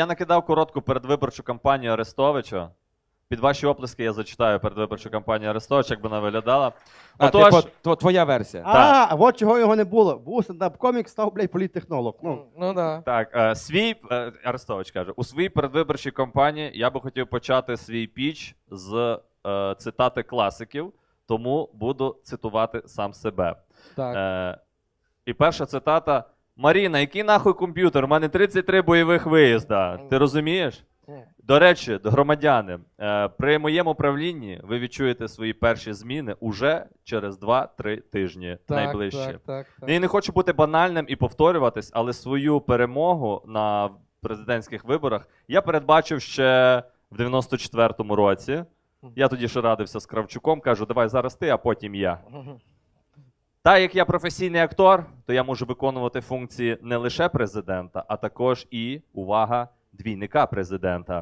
Я накидав коротку передвиборчу кампанію Арестовича. Під ваші оплески я зачитаю передвиборчу кампанію Арестовича, як би вона виглядала. А, Отож, типу, тво- твоя версія. А, от чого його не було. Був стендап-комік, став, блядь, політтехнолог. Ну, ну да. Так, е, свій е, Арестович каже: у своїй передвиборчій кампанії я би хотів почати свій піч з е, цитати класиків, тому буду цитувати сам себе. Так. Е, і перша цитата: Маріна, який нахуй комп'ютер? У мене 33 бойових виїзда. Ти розумієш? До речі, громадяни, е, при моєму правлінні ви відчуєте свої перші зміни уже через 2-3 тижні Так, найближче. Так, так, так. Я не хочу бути банальним і повторюватись, але свою перемогу на президентських виборах я передбачив ще в 94-му році. Я тоді ще радився з Кравчуком, кажу, давай зараз ти, а потім я. Так як я професійний актор, то я можу виконувати функції не лише президента, а також і увага двійника президента.